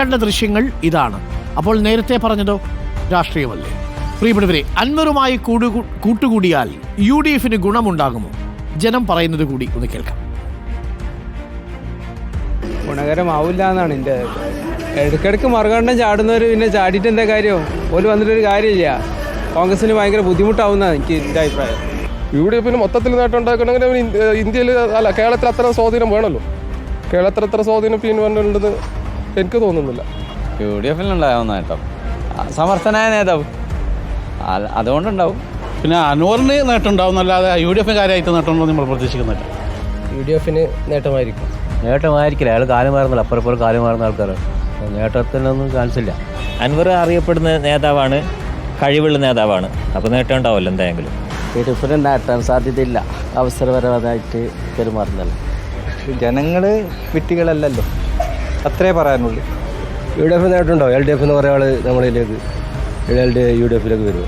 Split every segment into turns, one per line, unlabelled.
കണ്ട ദൃശ്യങ്ങൾ ഇതാണ്. അപ്പോൾ നേരത്തെ പറഞ്ഞതോ? രാഷ്ട്രീയമല്ലേ. പ്രിയപ്പെട്ടവരെ അൻവറുമായി കൂടു കൂട്ടുകൂടിയാൽ യു ഡി എഫിന് ഗുണമുണ്ടാകുമോ? ജനം പറയുന്നത് കൂടി ഒന്ന് കേൾക്കാം.
ഗുണകരമാവില്ല എന്നാണ് എന്റെ ഇടയ്ക്കിടയ്ക്ക് മറുകണ്ഠം ചാടുന്നവർ പിന്നെ ചാടിയിട്ട് എന്താ കാര്യം? ഒരു വന്നിട്ടൊരു കാര്യമില്ല. കോൺഗ്രസിന് ഭയങ്കര ബുദ്ധിമുട്ടാവുന്നതാണ് എനിക്ക് എന്റെ അഭിപ്രായം.
യു ഡി എഫിന് മൊത്തത്തിൽ നേട്ടം ഉണ്ടാക്കണമെങ്കിൽ ഇന്ത്യയിൽ അല്ല കേരളത്തിൽ അത്ര സ്വാധീനം വേണമല്ലോ. കേരളത്തിൽ അത്ര സ്വാധീനം പിന്നെ ഉണ്ടെന്ന് എനിക്ക് തോന്നുന്നില്ല.
യു ഡി എഫിലുണ്ടാകുന്ന നേട്ടം സമർത്ഥനായ നേതാവ്. അത്- അതുകൊണ്ടുണ്ടാവും.
പിന്നെ അനൂറിന് നേട്ടം ഉണ്ടാവും അല്ലാതെ യു ഡി എഫിന് കാര്യമായിട്ട് നേട്ടമുണ്ടോ നമ്മൾ പ്രതീക്ഷിക്കുന്നില്ല.
യു ഡി എഫിന് നേട്ടമായിരിക്കും.
നേട്ടമായിരിക്കില്ല. അയാൾ കാലം മാറുന്നില്ല. അപ്പുറപ്പുറം കാലം മാറുന്ന ആൾക്കാരാണ്. നേട്ടത്തിനൊന്നും ചാൻസ് ഇല്ല.
അൻവർ അറിയപ്പെടുന്ന നേതാവാണ് കഴിവുള്ള നേതാവാണ്. അപ്പോൾ നേട്ടം ഉണ്ടാവുമല്ലോ എന്തായെങ്കിലും.
യു ഡി എഫിന് നേട്ടാൻ സാധ്യതയില്ല. അവസരപരമായിട്ട് പെരുമാറുന്നില്ല
ജനങ്ങൾ വിട്ടികളല്ലല്ലോ. അത്രേ പറയാനുള്ളൂ.
യു ഡി എഫ് നേട്ടമുണ്ടോ എൽ ഡി എഫ് എന്ന് പറയുന്ന ആൾ നമ്മളിലേക്ക് എൽ ഡി യു ഡി എഫിലേക്ക് വരും.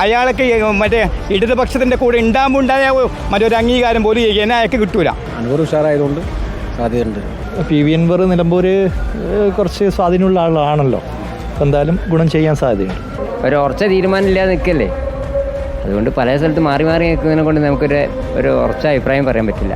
അയാൾക്ക് മറ്റേ ഇടതുപക്ഷത്തിന്റെ കൂടെ ഉണ്ടാകുമ്പോൾ ഉണ്ടായ മറ്റൊരു അംഗീകാരം പോലും എന്നെ അയാൾക്ക് കിട്ടൂല.
അൻവർ ഉഷാറായതുകൊണ്ട് സാധ്യതയുണ്ട്.
പി വി എൻവർ നിലമ്പൂർ കുറച്ച് സ്വാധീനമുള്ള ആളാണല്ലോ. എന്തായാലും ഗുണം ചെയ്യാൻ സാധ്യതയുണ്ട്.
ഒരു ഉറച്ച തീരുമാനമില്ലാതെ നിൽക്കല്ലേ? അതുകൊണ്ട് പല സ്ഥലത്ത് മാറി മാറി നിൽക്കുന്നതിനെ കൊണ്ട് നമുക്കൊരു ഒരു ഉറച്ച അഭിപ്രായം പറയാൻ പറ്റില്ല.